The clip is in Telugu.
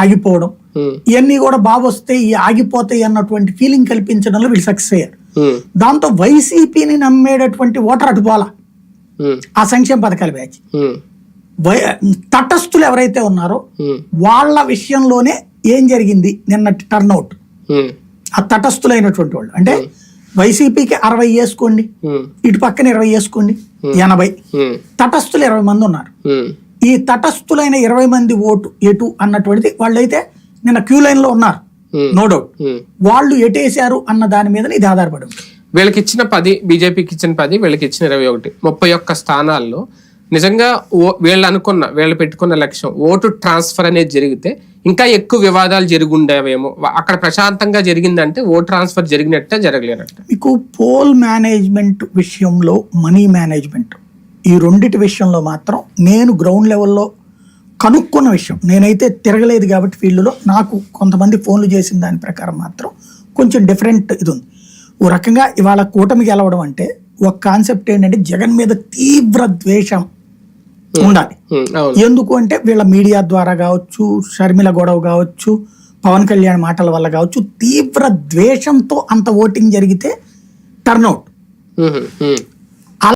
ఆగిపోవడం. ఇవన్నీ కూడా బాగా వస్తే ఈ ఆగిపోతాయి అన్నటువంటి ఫీలింగ్ కల్పించడంలో వీళ్ళు సక్సెస్ అయ్యారు. దాంతో వైసీపీని నమ్మేటటువంటి ఓటర్ అటు పోలా ఉమ్, ఆ సంక్షేమ పథకాల బ్యాచ్. తటస్థులు ఎవరైతే ఉన్నారో వాళ్ళ విషయంలోనే ఏం జరిగింది నిన్నటి టర్న్అవుట్ ఆ తటస్థులైనటువంటి వాళ్ళు. అంటే వైసీపీకి అరవై వేసుకోండి ఇటు పక్కన ఇరవై వేసుకోండి ఎనభై. తటస్థులు ఇరవై మంది ఉన్నారు. ఈ తటస్థులైన ఇరవై మంది ఓటు ఎటు అన్నటువంటిది వాళ్ళైతే నిన్న క్యూ లైన్లో ఉన్నారు. Hmm. No doubt um. వాళ్ళు ఎటేశారు అన్న దాని మీద ఇది ఆధారపడి వీళ్ళకి ఇచ్చిన పది బీజేపీకి ఇచ్చిన పది వీళ్ళకి ఇచ్చిన ఇరవై ఒకటి. ముప్పై ఒక్క స్థానాల్లో నిజంగా వీళ్ళు అనుకున్న వీళ్ళు పెట్టుకున్న లక్ష్యం ఓటు ట్రాన్స్ఫర్ అనేది జరిగితే ఇంకా ఎక్కువ వివాదాలు జరుగుండేవేమో. అక్కడ ప్రశాంతంగా జరిగిందంటే ఓటు ట్రాన్స్ఫర్ జరిగినట్టే జరగలేనట్టు. మీకు పోల్ మేనేజ్మెంట్ విషయంలో మనీ మేనేజ్మెంట్ ఈ రెండిటి విషయంలో మాత్రం నేను గ్రౌండ్ లెవెల్లో కనుక్కున్న విషయం. నేనైతే తిరగలేదు కాబట్టి ఫీల్డ్లో నాకు కొంతమంది ఫోన్లు చేసిన దాని ప్రకారం మాత్రం కొంచెం డిఫరెంట్ ఇది ఉంది. ఓ రకంగా ఇవాళ కూటమి గెలవడం అంటే ఒక కాన్సెప్ట్ ఏంటంటే జగన్ మీద తీవ్ర ద్వేషం ఉండాలి. ఎందుకు అంటే వీళ్ళ మీడియా ద్వారా కావచ్చు షర్మిల గొడవ కావచ్చు పవన్ కళ్యాణ్ మాటల వల్ల కావచ్చు తీవ్ర ద్వేషంతో అంత ఓటింగ్ జరిగితే టర్న్అవుట్